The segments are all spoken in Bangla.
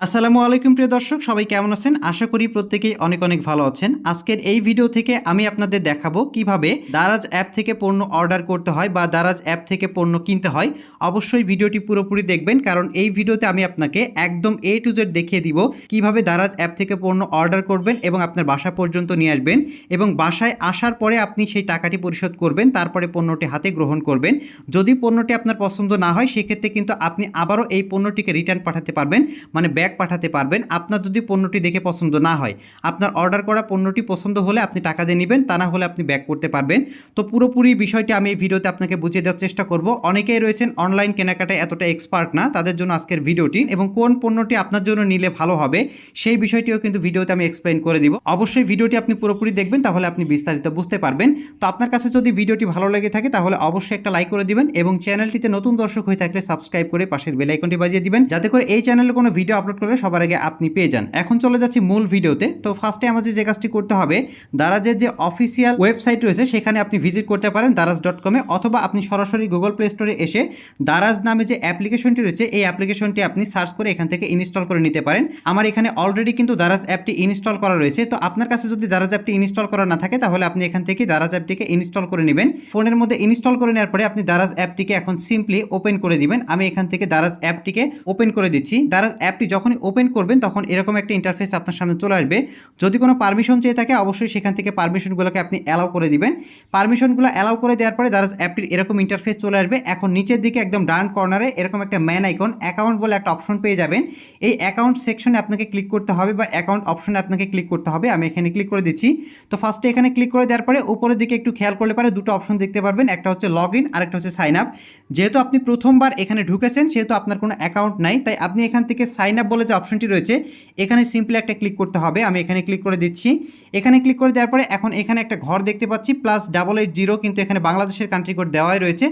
আসসালামু আলাইকুম প্রিয় দর্শক, সবাই কেমন আছেন? আশা করি প্রত্যেকেই অনেক অনেক ভালো আছেন। আজকের এই ভিডিও থেকে আমি আপনাদের দেখাবো কীভাবে দারাজ অ্যাপ থেকে পণ্য অর্ডার করতে হয় বা দারাজ অ্যাপ থেকে পণ্য কিনতে হয়। অবশ্যই ভিডিওটি পুরোপুরি দেখবেন, কারণ এই ভিডিওতে আমি আপনাকে একদম এ টু জেড দেখিয়ে দিব কীভাবে দারাজ অ্যাপ থেকে পণ্য অর্ডার করবেন এবং আপনার বাসা পর্যন্ত নিয়ে আসবেন এবং বাসায় আসার পরে আপনি সেই টাকাটি পরিশোধ করবেন, তারপরে পণ্যটি হাতে গ্রহণ করবেন। যদি পণ্যটি আপনার পছন্দ না হয়, সেক্ষেত্রে কিন্তু আপনি আবারও এই পণ্যটিকে রিটার্ন পাঠাতে পারবেন। মানে ব্যাক পাঠাতে পারবেন। আপনার যদি পণ্যটি দেখে পছন্দ না হয়, আপনার অর্ডার করা পণ্যটি পছন্দ হলে আপনি টাকা দিয়ে নেবেন, তা না হলে আপনি ব্যাক করতে পারবেন। তো পুরোপুরি বিষয়টি আমি এই ভিডিওতে আপনাকে বুঝিয়ে দেওয়ার চেষ্টা করব। অনেকেই রয়েছেন অনলাইন কেনাকাটায় এতটা এক্সপার্ট না, তাদের জন্য আজকের ভিডিওটি এবং কোন পণ্যটি আপনার জন্য নিলে ভালো হবে, সেই বিষয়টিও কিন্তু ভিডিওতে আমি এক্সপ্লেন করে দিব। অবশ্যই ভিডিওটি আপনি পুরোপুরি দেখবেন, তাহলে আপনি বিস্তারিত বুঝতে পারবেন। তো আপনার কাছে যদি ভিডিওটি ভালো লেগে থাকে, তাহলে অবশ্যই একটা লাইক করে দিবেন এবং চ্যানেলটিতে নতুন দর্শক হয়ে থাকলে সাবস্ক্রাইব করে পাশের বেল আইকনটি বাজিয়ে দিবেন, যাতে করে এই চ্যানেলে কোনো ভিডিও আপলোড করলে সবার আগে আপনি পেয়ে যান। এখন চলে যাচ্ছি মূল ভিডিওতে। তো ফার্স্টে আমাদের যে কাজটি করতে হবে, দারাজের যে অফিসিয়াল ওয়েবসাইট রয়েছে, সেখানে আপনি ভিজিট করতে পারেন দারাজ ডট কমে অথবা আপনি সরাসরি গুগল প্লে স্টোরে এসে দারাজ নামে যে অ্যাপ্লিকেশনটি রয়েছে, এই অ্যাপ্লিকেশনটি আপনি সার্চ করে এখান থেকে ইনস্টল করে নিতে পারেন। আমার এখানে অলরেডি কিন্তু দারাজ অ্যাপটি ইনস্টল করা রয়েছে। তো আপনার কাছে যদি দারাজ অ্যাপটি ইনস্টল করা না থাকে, তাহলে আপনি এখান থেকে দারাজ অ্যাপটিকে ইনস্টল করে নেবেন। ফোনের মধ্যে ইনস্টল করে নেওয়ার পরে আপনি দারাজ অ্যাপটিকে এখন সিম্পলি ওপেন করে দিবেন। আমি এখান থেকে দারাজ অ্যাপটিকে ওপেন করে দিচ্ছি। দারাজ অ্যাপটি যখনই ওপেন করবেন, তখন এরকম একটা ইন্টারফেস আপনার সামনে চলে আসবে। যদি কোনো পারমিশন চেয়ে থাকে, অবশ্যই সেখান থেকে পারমিশনগুলোকে আপনি অ্যালাউ করে দিবেন। পারমিশনগুলো অ্যালাউ করে দেওয়ার পরে দারাজ অ্যাপটির এরকম ইন্টারফেস চলে আসবে। এখন নিচের দিকে একদম ডান কর্নারে এরকম একটা ম্যান আইকন অ্যাকাউন্ট বলে একটা অপশন পেয়ে যাবেন। এই অ্যাকাউন্ট সেকশনে আপনাকে ক্লিক করতে হবে বা অ্যাকাউন্ট অপশনে আপনাকে ক্লিক করতে হবে। আমি এখানে ক্লিক করে দিচ্ছি। তো ফার্স্টে এখানে ক্লিক করে দেওয়ার পরে উপরের দিকে একটু খেয়াল করলে পারে দুটো অপশন দেখতে পারবেন। একটা হচ্ছে লগ ইন আর একটা হচ্ছে সাইন আপ যেহেতু আপনি প্রথমবার এখানে ঢুকেছেন, সেহেতু আপনার কোনো অ্যাকাউন্ট নাই, তাই আপনি এখান থেকে সাইন আপ বলে যে অপশনটি রয়েছে, এখানে সিম্পলি একটা ক্লিক করতে হবে। আমি এখানে ক্লিক করে দিচ্ছি। এখানে ক্লিক করে দেওয়ার পরে এখন এখানে একটা ঘর দেখতে পাচ্ছি প্লাস ডাবল এইট জিরো কিন্তু এখানে বাংলাদেশের কান্ট্রি কোড দেওয়াই রয়েছে।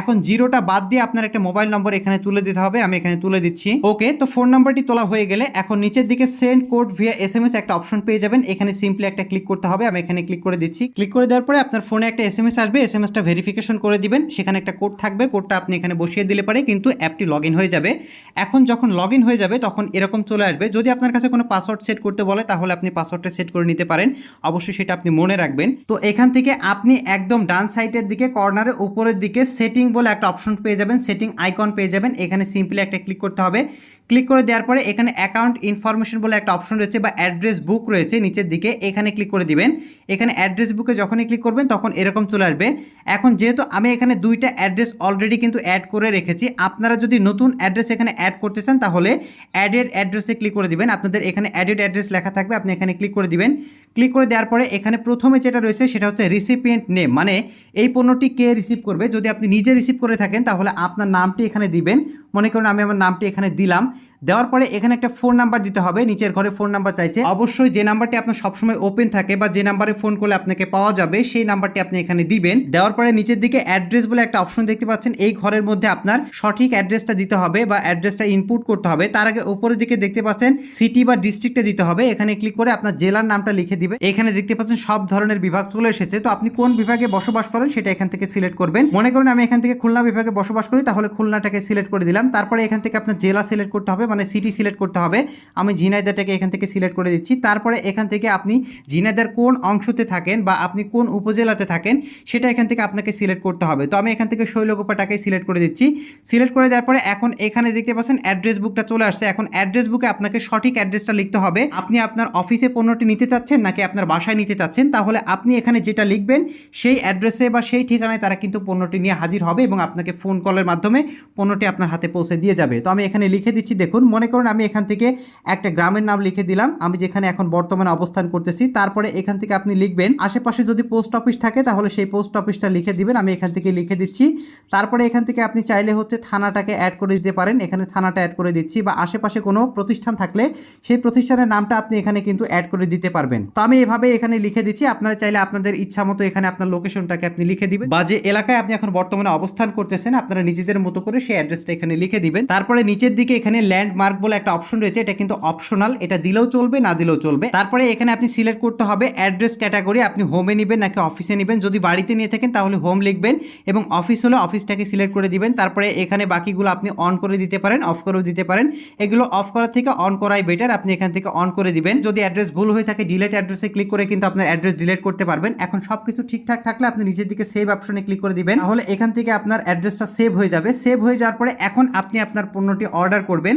এখন জিরোটা বাদ দিয়ে আপনার একটা মোবাইল নম্বর এখানে তুলে দিতে হবে, আমি এখানে তুলে দিচ্ছি। ওকে তো ফোন নাম্বারটি তোলা হয়ে গেলে এখন নিচের দিকে send code via S M S একটা অপশন পেয়ে যাবেন। এখানে সিম্পলি একটা ক্লিক করতে হবে, আমি এখানে ক্লিক করে দিচ্ছি। ক্লিক করে দেওয়ার পরে আপনার ফোনে একটা এস এম এস আসবে এস এম এসটা ভেরিফিকেশন করে দিবেন। সেখানে একটা কোড থাকবে কোডটা আপনি এখানে বসিয়ে দিলে পারে, কিন্তু অ্যাপটি লগ হয়ে যাবে। এখন যখন লগ হয়ে যাবে, তখন এরকম চলে আসবে। যদি আপনার কাছে কোনো পাসওয়ার্ড সেট করতে বলে, তাহলে আপনি পাসওয়ার্ডটা সেট করে নিতে পারেন। অবশ্যই সেটা আপনি মনে রাখবেন। তো এখান থেকে আপনি একদম ডান সাইডের দিকে কর্নারের উপরের দিকে সেটিং বলে একটা অপশন পেয়ে যাবেন সেটিং আইকন পেয়ে যাবেন। এখানে সিম্পলি একটা ক্লিক করতে হবে। ক্লিক করে দেওয়ার পরে এখানে অ্যাকাউন্ট ইনফরমেশন বলে একটা অপশন রয়েছে বা অ্যাড্রেস বুক রয়েছে নিচের দিকে, এখানে ক্লিক করে দিবেন। এখানে অ্যাড্রেস বুকে যখনই ক্লিক করবেন, তখন এরকম চলে আসবে। এখন যেহেতু আমি এখানে দুইটা অ্যাড্রেস অলরেডি কিন্তু অ্যাড করে রেখেছি, আপনারা যদি নতুন অ্যাড্রেস এখানে অ্যাড করতে চান, তাহলে অ্যাডেড অ্যাড্রেসে ক্লিক করে দিবেন। আপনাদের এখানে অ্যাডেড অ্যাড্রেস লেখা থাকবে, আপনি এখানে ক্লিক করে দিবেন। ক্লিক করে দেওয়ার পরে এখানে প্রথমে যেটা রয়েছে সেটা হচ্ছে রিসিপিয়েন্ট নেম মানে এই পণ্যটি কে রিসিভ করবে? যদি আপনি নিজে রিসিভ করে থাকেন, তাহলে আপনার নামটি এখানে দিবেন। মনে করুন আমি আমার নামটি এখানে দিলাম। দেওয়ার পরে এখানে একটা ফোন নাম্বার দিতে হবে, নিচের ঘরে ফোন নাম্বার চাইছে। অবশ্যই যে নাম্বারটি আপনার সবসময় ওপেন থাকে বা যে নাম্বারে ফোন করলে আপনাকে পাওয়া যাবে, সেই নাম্বারটি আপনি এখানে দিবেন। দেওয়ার পরে নিচের দিকে অ্যাড্রেস বলে একটা অপশন দেখতে পাচ্ছেন, এই ঘরের মধ্যে আপনার সঠিক অ্যাড্রেসটা দিতে হবে বা অ্যাড্রেসটা ইনপুট করতে হবে। তার আগে উপরের দিকে দেখতে পাচ্ছেন সিটি বা ডিস্ট্রিক্টে দিতে হবে। এখানে ক্লিক করে আপনার জেলার নামটা লিখে দিবে। এখানে দেখতে পাচ্ছেন সব ধরনের বিভাগ চলে এসেছে। তো আপনি কোন বিভাগে বসবাস করেন সেটা এখান থেকে সিলেক্ট করবেন। মনে করেন আমি এখান থেকে খুলনা বিভাগে বসবাস করি, তাহলে খুলনাটাকে সিলেক্ট করে দিলাম। তারপরে এখান থেকে আপনার জেলা সিলেক্ট করতে হবে মানে সিটি সিলেক্ট করতে হবে। আমি ঝিনাইদাটাকে এখান থেকে সিলেক্ট করে দিচ্ছি। তারপরে এখান থেকে আপনি ঝিনাইদার কোন অংশতে থাকেন বা আপনি কোন উপজেলাতে থাকেন, সেটা এখান থেকে আপনাকে সিলেক্ট করতে হবে। তো আমি এখান থেকে শৈলকুপাটাকে সিলেক্ট করে দিচ্ছি। সিলেক্ট করে দেওয়ার পরে এখন এখানে দেখতে পাচ্ছেন অ্যাড্রেস বুকটা চলে আসছে। এখন অ্যাড্রেস বুকে আপনাকে সঠিক অ্যাড্রেসটা লিখতে হবে। আপনি আপনার অফিসে পণ্যটি নিতে চাচ্ছেন নাকি আপনার বাসায় নিতে চাচ্ছেন, তাহলে আপনি এখানে যেটা লিখবেন, সেই অ্যাড্রেসে বা সেই ঠিকানায় তারা কিন্তু পণ্যটি নিয়ে হাজির হবে এবং আপনাকে ফোন কলের মাধ্যমে পণ্যটি আপনার হাতে পৌঁছে দিয়ে যাবে। তো আমি এখানে লিখে দিচ্ছি, দেখুন মনে করুন আমি এখান থেকে একটা গ্রামের নাম লিখে দিলাম। আমি যেখানে এখন বর্তমানে অবস্থান করতেছি, তারপরে এখান থেকে আপনি লিখবেন। আশেপাশে যদি পোস্ট অফিস থাকে, তাহলে সেই পোস্ট অফিসটা লিখে দিবেন। আমি এখান থেকে লিখে দিচ্ছি। তারপরে এখান থেকে আপনি চাইলে হচ্ছে থানাটাকে অ্যাড করে দিতে পারেন। এখানে থানাটা অ্যাড করে দিচ্ছি বা আশেপাশে কোনো প্রতিষ্ঠান থাকলে সেই প্রতিষ্ঠানের নামটা আপনি এখানে কিন্তু অ্যাড করে দিতে পারবেন। তো আমি এভাবে এখানে লিখে দিচ্ছি। আপনারা চাইলে আপনাদের ইচ্ছা মতো এখানে আপনার লোকেশনটাকে আপনি লিখে দিবেন। বা যে এলাকায় আপনি এখন বর্তমানে অবস্থান করতেছেন, আপনারা নিজেদের মতো করে সেই অ্যাড্রেসটা এখানে লিখে দিবেন। তারপরে নিচের দিকে এখানে ল্যান্ড মার্ক বলে একটা অপশন রয়েছে, এটা কিন্তু অপশনাল এটা দিলেও চলবে, না দিলেও চলবে। তারপরে এখানে আপনি সিলেক্ট করতে হবে অ্যাড্রেস ক্যাটাগরি আপনি হোমে নেবেন নাকি অফিসে নেবেন। যদি বাড়িতে নিয়ে থাকেন তাহলে হোম লিখবেন এবং অফিস হলে অফিসটাকে সিলেক্ট করে দিবেন। তারপরে এখানে বাকিগুলো আপনি অন করে দিতে পারেন অফ করেও দিতে পারেন। এগুলো অফ করার থেকে অন করাই বেটার আপনি এখান থেকে অন করে দিবেন। যদি অ্যাড্রেস ভুল হয়ে থাকে ডিলেট অ্যাড্রেসে ক্লিক করে কিন্তু আপনার অ্যাড্রেস ডিলিট করতে পারবেন। এখন সব কিছু ঠিকঠাক থাকলে আপনি নিচের দিকে সেভ অপশনে ক্লিক করে দিবেন। তাহলে এখান থেকে আপনার অ্যাড্রেসটা সেভ হয়ে যাবে। সেভ হয়ে যাওয়ার পরে এখন আপনি আপনার পণ্যটি অর্ডার করবেন।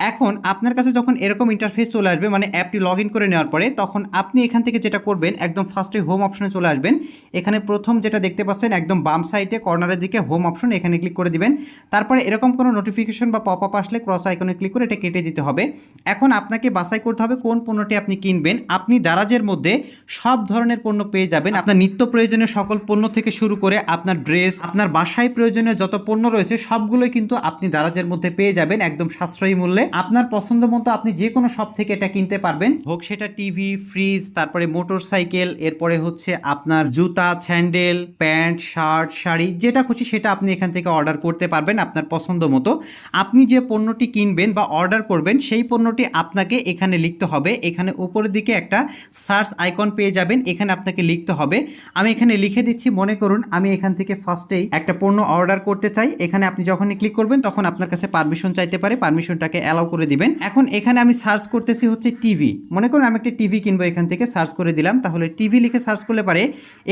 এখন আপনার কাছে যখন এরকম ইন্টারফেস চলে আসবে মানে অ্যাপটি লগ করে নেওয়ার পরে, তখন আপনি এখান থেকে যেটা করবেন, একদম ফার্স্টে হোম অপশনে চলে আসবেন। এখানে প্রথম যেটা দেখতে পাচ্ছেন, একদম বাম সাইডে কর্নারের দিকে হোম অপশন এখানে ক্লিক করে দিবেন। তারপরে এরকম কোনো নোটিফিকেশন বা পপ আপ আসলে ক্রস আইকনে ক্লিক করে এটা কেটে দিতে হবে। এখন আপনাকে বাছাই করতে হবে কোন পণ্যটি আপনি কিনবেন। আপনি দারাজের মধ্যে সব ধরনের পণ্য পেয়ে যাবেন। আপনার নিত্য প্রয়োজনীয় সকল পণ্য থেকে শুরু করে আপনার ড্রেস আপনার বাসায় প্রয়োজনীয় যত পণ্য রয়েছে, সবগুলোই কিন্তু আপনি দারাজের মধ্যে পেয়ে যাবেন, একদম সাশ্রয়ী মূল্যে। আপনার পছন্দ মতো আপনি যে কোনো শপ থেকে এটা কিনতে পারবেন। হোক সেটা টিভি ফ্রিজ তারপরে মোটর সাইকেল এরপরে হচ্ছে আপনার জুতা স্যান্ডেল প্যান্ট শার্ট শাড়ি, যেটা খুশি সেটা আপনি এখান থেকে অর্ডার করতে পারবেন আপনার পছন্দ মতো। আপনি যে পণ্যটি কিনবেন বা অর্ডার করবেন, সেই পণ্যটি আপনাকে এখানে লিখতে হবে। এখানে উপরের দিকে একটা সার্চ আইকন পেয়ে যাবেন, এখানে আপনাকে লিখতে হবে। আমি এখানে লিখে দিচ্ছি, মনে করুন আমি এখান থেকে ফার্স্টেই একটা পণ্য অর্ডার করতে চাই। এখানে আপনি যখনই ক্লিক করবেন, তখন আপনার কাছে পারমিশন চাইতে পারে। পারমিশনটাকে অ্যালাউ করে দিবেন। এখন এখানে আমি সার্চ করতেছি হচ্ছে টিভি মনে করুন আমি একটা টিভি কিনবো এখান থেকে সার্চ করে দিলাম। তাহলে টিভি লিখে সার্চ করলে পারে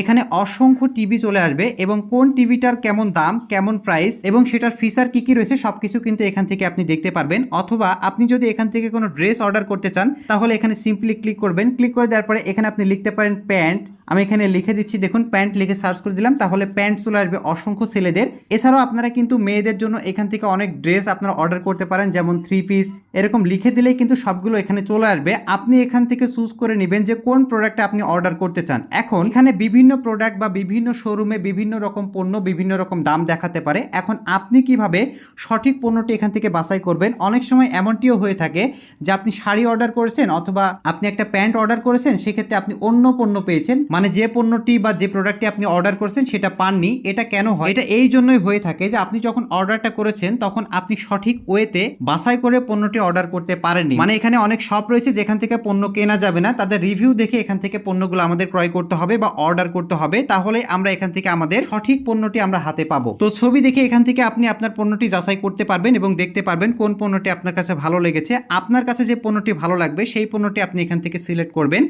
এখানে অসংখ্য টিভি চলে আসবে এবং কোন টিভিটার কেমন দাম, কেমন প্রাইস এবং সেটার ফিচার কি কি রয়েছে সব কিছু কিন্তু এখান থেকে আপনি দেখতে পারবেন। অথবা আপনি যদি এখান থেকে কোনো ড্রেস অর্ডার করতে চান, তাহলে এখানে সিম্পলি ক্লিক করবেন। ক্লিক করে দেওয়ার পরে এখানে আপনি লিখতে পারেন প্যান্ট আমি এখানে লিখে দিচ্ছি, দেখুন, প্যান্ট লিখে সার্চ করে দিলাম, তাহলে প্যান্ট চলে আসবে অসংখ্য ছেলেদের। এছাড়াও আপনারা কিন্তু মেয়েদের জন্য এখান থেকে অনেক ড্রেস আপনারা অর্ডার করতে পারেন, যেমন থ্রি পিস। এরকম লিখে দিলেই কিন্তু সবগুলো এখানে চলে আসবে। আপনি এখান থেকে চুজ করে নেবেন যে কোন প্রোডাক্টটা আপনি অর্ডার করতে চান। এখন এখানে বিভিন্ন প্রোডাক্ট বা বিভিন্ন শোরুমে বিভিন্ন রকম পণ্য, বিভিন্ন রকম দাম দেখাতে পারে। এখন আপনি কীভাবে সঠিক পণ্যটি এখান থেকে বাছাই করবেন? অনেক সময় এমনটিও হয়ে থাকে যে আপনি শাড়ি অর্ডার করেছেন অথবা আপনি একটা প্যান্ট অর্ডার করেছেন, সেক্ষেত্রে আপনি অন্য পণ্য পেয়েছেন। মানে যে পণ্যটি বা যে প্রোডাক্টটি আপনি অর্ডার করছেন সেটা পাননি, এটা কেন হয়? এটা এই জন্যই হয়ে থাকে যে আপনি যখন অর্ডারটা করেছেন, তখন আপনি সঠিক ওয়েতে বাছাই করে পণ্যটি অর্ডার করতে পারেননি। মানে এখানে অনেক শপ রয়েছে যেখান থেকে পণ্য কেনা যাবে না। তাদের রিভিউ দেখে এখান থেকে পণ্যগুলো আমাদের ক্রয় করতে হবে বা অর্ডার করতে হবে। তাহলে আমরা এখান থেকে আমাদের সঠিক পণ্যটি আমরা হাতে পাবো। তো ছবি দেখে এখান থেকে আপনি আপনার পণ্যটি যাচাই করতে পারবেন এবং দেখতে পারবেন কোন পণ্যটি আপনার কাছে ভালো লেগেছে। আপনার কাছে যে পণ্যটি ভালো লাগবে, সেই পণ্যটি আপনি এখান থেকে সিলেক্ট করবেন।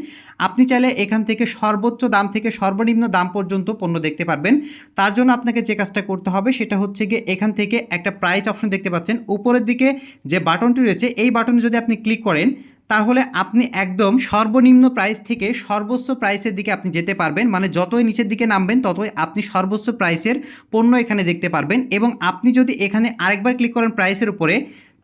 আপনি চাইলে এখান থেকে সর্বোচ্চ দাম থেকে সর্বনিম্ন দাম পর্যন্ত পণ্য দেখতে পারবেন। তার জন্য আপনাকে যে কাজটা করতে হবে সেটা হচ্ছে গিয়ে এখান থেকে একটা প্রাইস অপশন দেখতে পাচ্ছেন। উপরের দিকে যে বাটনটি রয়েছে, এই বাটনে যদি আপনি ক্লিক করেন, তাহলে আপনি একদম সর্বনিম্ন প্রাইস থেকে সর্বোচ্চ প্রাইসের দিকে আপনি যেতে পারবেন। মানে যতই নিচের দিকে নামবেন, ততই আপনি সর্বোচ্চ প্রাইসের পণ্য এখানে দেখতে পারবেন। এবং আপনি যদি এখানে আরেকবার ক্লিক করেন প্রাইসের উপরে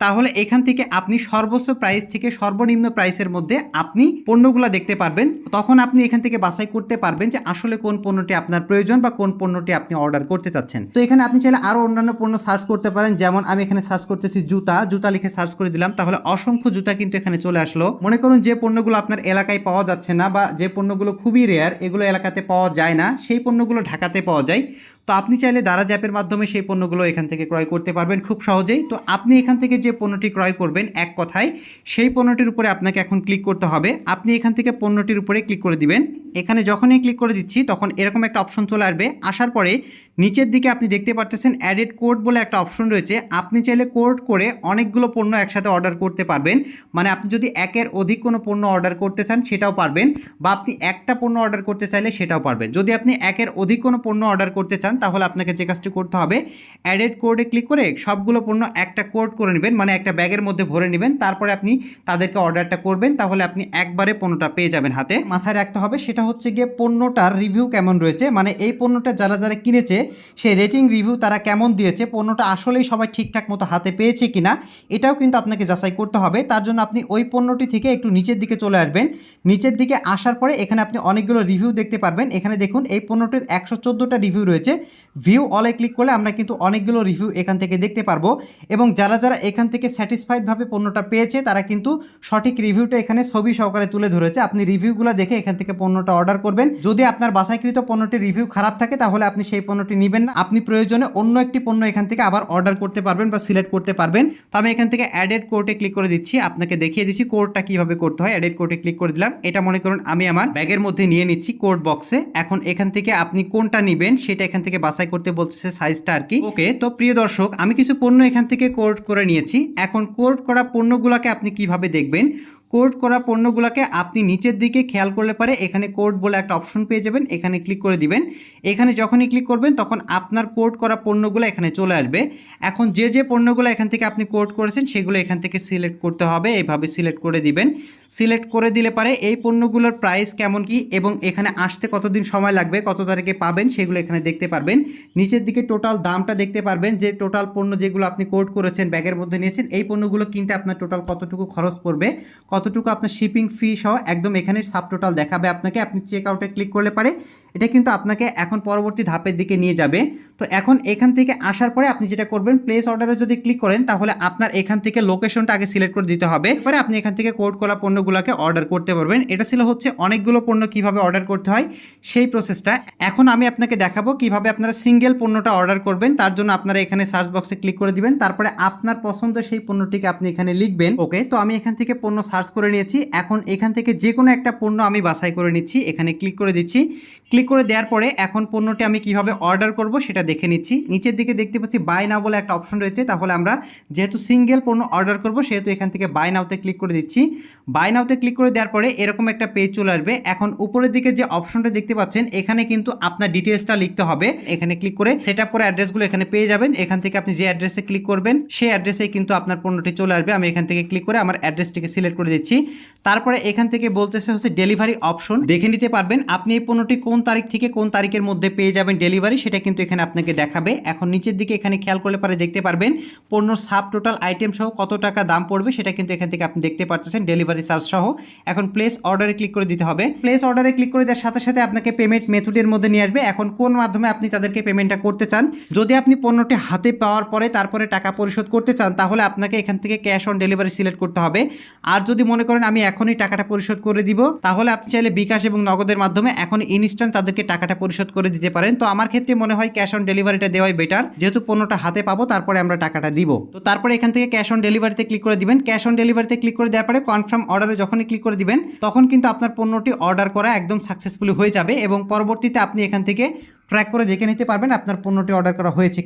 তাহলে এখান থেকে আপনি সর্বোচ্চ প্রাইস থেকে সর্বনিম্ন প্রাইসের মধ্যে আপনি পণ্যগুলো দেখতে পারবেন। তখন আপনি এখান থেকে বাছাই করতে পারবেন যে আসলে কোন পণ্যটি আপনার প্রয়োজন বা কোন পণ্যটি আপনি অর্ডার করতে চাচ্ছেন। তো এখানে আপনি চাইলে আরও অন্যান্য পণ্য সার্চ করতে পারেন। যেমন আমি এখানে সার্চ করতেছি জুতা। জুতা লিখে সার্চ করে দিলাম। তাহলে অসংখ্য জুতা কিন্তু এখানে চলে আসলো। মনে করুন যে পণ্যগুলো আপনার এলাকায় পাওয়া যাচ্ছে না বা যে পণ্যগুলো খুবই রেয়ার এগুলো এলাকাতে পাওয়া যায় না। সেই পণ্যগুলো ঢাকাতে পাওয়া যায়। তো আপনি চাইলে দারাজ অ্যাপের মাধ্যমে সেই পণ্যগুলো এখান থেকে ক্রয় করতে পারবেন খুব সহজেই। তো আপনি এখান থেকে যে পণ্যটি ক্রয় করবেন এক কথায়, সেই পণ্যটির উপরে আপনাকে এখন ক্লিক করতে হবে। আপনি এখান থেকে পণ্যটির উপরে ক্লিক করে দিবেন। এখানে যখনই ক্লিক করে দিচ্ছি, তখন এরকম একটা অপশন চলে আসবে। আসার পরে নিচের দিকে আপনি দেখতে পাচ্ছেন অ্যাডেড কোড বলে একটা অপশন রয়েছে। আপনি চাইলে কোড করে অনেকগুলো পণ্য একসাথে অর্ডার করতে পারবেন। মানে আপনি যদি একের অধিক কোনো পণ্য অর্ডার করতে চান, সেটাও পারবেন। বা আপনি একটা পণ্য অর্ডার করতে চাইলে সেটাও পারবেন। যদি আপনি একের অধিক কোনো পণ্য অর্ডার করতে চান, তাহলে আপনাকে যে কাজটি করতে হবে অ্যাডেড কোডে ক্লিক করে সবগুলো পণ্য একটা কোড করে নেবেন। মানে একটা ব্যাগের মধ্যে ভরে নেবেন। তারপরে আপনি তাদেরকে অর্ডারটা করবেন। তাহলে আপনি একবারে পণ্যটা পেয়ে যাবেন হাতে। মাথায় রাখতে হবে, সেটা হচ্ছে গিয়ে পণ্যটার রিভিউ কেমন রয়েছে? মানে এই পণ্যটা যারা যারা কিনেছে সেই রেটিং রিভিউ তারা কেমন দিয়েছে, পণ্যটা আসলেই সবাই ঠিকঠাক মতো হাতে পেয়েছে কিনা, এটাও কিন্তু আপনাকে যাচাই করতে হবে। তার জন্য আপনি ওই পণ্যটি থেকে একটু নিচের দিকে চলে আসবেন। নিচের দিকে আসার পরে এখানে আপনি অনেকগুলো রিভিউ দেখতে পারবেন। এখানে দেখুন, এই পণ্যটির একশো চোদ্দোটা রিভিউ রয়েছে। ভিউ অলে ক্লিক করলে আমরা কিন্তু অনেকগুলো রিভিউ এখান থেকে দেখতে পারব। এবং যারা যারা এখান থেকে স্যাটিসফাইডভাবে পণ্যটা পেয়েছে, তারা কিন্তু সঠিক রিভিউটা এখানে ছবি সহকারে তুলে ধরেছে। আপনি রিভিউগুলো দেখে এখান থেকে পণ্যটা অর্ডার করবেন। যদি আপনার বাছাইকৃত পণ্যটির রিভিউ খারাপ থাকে, তাহলে আপনি সেই পণ্যটি পণ্যটি নেবেন না। আপনি প্রয়োজনে অন্য একটি পণ্য এখান থেকে আবার অর্ডার করতে পারবেন বা সিলেক্ট করতে পারবেন। তো আমি এখান থেকে অ্যাডেড কোর্টে ক্লিক করে দিচ্ছি। আপনাকে দেখিয়ে দিচ্ছি কোডটা কীভাবে করতে হয়। অ্যাডেড কোর্টে ক্লিক করে দিলাম। এটা মনে করুন আমি আমার ব্যাগের মধ্যে নিয়ে নিচ্ছি কোড বক্সে এখন এখান থেকে আপনি কোনটা নেবেন সেটা এখান থেকে বাছাই করতে বলতেছে সাইজটা আর কি। ওকে তো প্রিয় দর্শক, আমি কিছু পণ্য এখান থেকে কোড করে নিয়েছি। এখন কোড করা পণ্যগুলোকে আপনি কীভাবে দেখবেন? কোড করা পণ্যগুলোকে আপনি নিচের দিকে খেয়াল করলে পারে এখানে কোড বলে একটা অপশন পেয়ে যাবেন, এখানে ক্লিক করে দিবেন। এখানে যখনই ক্লিক করবেন, তখন আপনার কোড করা পণ্যগুলো এখানে চলে আসবে। এখন যে যে পণ্যগুলো এখান থেকে আপনি কোড করেছেন, সেগুলো এখান থেকে সিলেক্ট করতে হবে, এইভাবে সিলেক্ট করে দিবেন। সিলেক্ট করে দিলে পারে এই পণ্যগুলোর প্রাইস কেমন কি এবং এখানে আসতে কতদিন সময় লাগবে, কত তারিখে পাবেন, সেগুলো এখানে দেখতে পারবেন। নিচের দিকে টোটাল দামটা দেখতে পারবেন, যে টোটাল পণ্য যেগুলো আপনি কোড করেছেন, ব্যাগের মধ্যে নিয়েছেন, এই পণ্যগুলো কিনতে আপনার টোটাল কতটুকু খরচ পড়বে কতটুকু আপনার শিপিং ফি সহ একদম এখানে সাব টোটাল দেখাবে আপনাকে, আপনি চেক আউটে ক্লিক করলে পারে। এটা কিন্তু আপনাকে এখন পরবর্তী ধাপের দিকে নিয়ে যাবে। তো এখন এখান থেকে আসার পরে আপনি যেটা করবেন প্লেস অর্ডারে যদি ক্লিক করেন, তাহলে আপনার এখান থেকে লোকেশনটা আগে সিলেক্ট করে দিতে হবে। পরে আপনি এখান থেকে কোড করা পণ্যগুলোকে অর্ডার করতে পারবেন। এটা ছিল হচ্ছে অনেকগুলো পণ্য কীভাবে অর্ডার করতে হয়, সেই প্রসেসটা এখন আমি আপনাকে দেখাবো কীভাবে আপনারা সিঙ্গেল পণ্যটা অর্ডার করবেন। তার জন্য আপনারা এখানে সার্চ বক্সে ক্লিক করে দিবেন। তারপরে আপনার পছন্দ সেই পণ্যটিকে আপনি এখানে লিখবেন। ওকে তো আমি এখান থেকে পণ্য সার্চ করে নিয়েছি। এখন এখান থেকে যে কোনো একটা পণ্য আমি বাছাই করে নিচ্ছি। এখানে ক্লিক করে দিচ্ছি। ক্লিক করে দেওয়ার পরে এখন পণ্যটি আমি কীভাবে অর্ডার করব সেটা দেখে নিচ্ছি। নিচের দিকে দেখতে পাচ্ছি বাই নাও বলে একটা অপশন রয়েছে, তাহলে আমরা যেহেতু সিঙ্গেল পণ্য অর্ডার করব সেহেতু এখান থেকে বাই নাওতে ক্লিক করে দিচ্ছি। বাই নাওতে ক্লিক করে দেওয়ার পরে এরকম একটা পেজ চলে আসবে। এখন উপরের দিকে যে অপশনটা দেখতে পাচ্ছেন, এখানে কিন্তু আপনার ডিটেলসটা লিখতে হবে। এখানে ক্লিক করে সেট আপ করে অ্যাড্রেসগুলো এখানে পেয়ে যাবেন। এখান থেকে আপনি যে অ্যাড্রেসে ক্লিক করবেন, সেই অ্যাড্রেসে কিন্তু আপনার পণ্যটি চলে আসবে। আমি এখান থেকে ক্লিক করে আমার অ্যাড্রেসটিকে সিলেক্ট করে দিচ্ছি। তারপরে এখান থেকে বলতেছে হচ্ছে ডেলিভারি অপশন দেখে নিতে পারবেন, আপনি এই পণ্যটি কোন তারিখ থেকে কোন তারিখের মধ্যে পেয়ে যাবেন ডেলিভারি সেটা কিন্তু এখানে আপনাকে দেখাবে। এখন নিচের দিকে এখানে খেয়াল করলে পরে দেখতে পারবেন পণ্যর সাব টোটাল আইটেম সহ কত টাকা দাম পড়বে সেটা কিন্তু এখান থেকে আপনি দেখতে পাচ্ছেন ডেলিভারি চার্জ সহ। এখন প্লেস অর্ডারে ক্লিক করে দিতে হবে। প্লেস অর্ডারে ক্লিক করে দেওয়ার সাথে সাথে আপনাকে পেমেন্ট মেথডের মধ্যে নিয়ে আসবে। এখন কোন মাধ্যমে আপনি তাদেরকে পেমেন্টটা করতে চান? যদি আপনি পণ্যটি হাতে পাওয়ার পরে তারপরে টাকা পরিশোধ করতে চান, তাহলে আপনাকে এখান থেকে ক্যাশ অন ডেলিভারি সিলেক্ট করতে হবে। আর যদি মনে করেন আমি এখনই টাকাটা পরিশোধ করে দিব, তাহলে আপনি চাইলে বিকাশ এবং নগদের মাধ্যমে এখন ইনস্ট্যান্ট তাদেরকে টাকাটা পরিশোধ করে দিতে পারেন। তো আমার ক্ষেত্রে মনে হয় ক্যাশ অন ডেলিভারিটা দেওয়াই বেটার। যেহেতু পণ্যটা হাতে পাবো, তারপরে আমরা টাকাটা দিব। তো তারপরে এখান থেকে ক্যাশ অন ডেলিভারিতে ক্লিক করে দিবেন। ক্যাশ অন ডেলিভারিতে ক্লিক করে দেওয়ার পরে কনফার্ম অর্ডারে যখনই ক্লিক করে দিবেন, তখন কিন্তু আপনার পণ্যটি অর্ডার করা একদম সাকসেসফুলি হয়ে যাবে এবং পরবর্তীতে আপনি এখান থেকে ট্র্যাক করে দেখে নিতে পারবেন আপনার পণ্যটি অর্ডার করা হয়েছে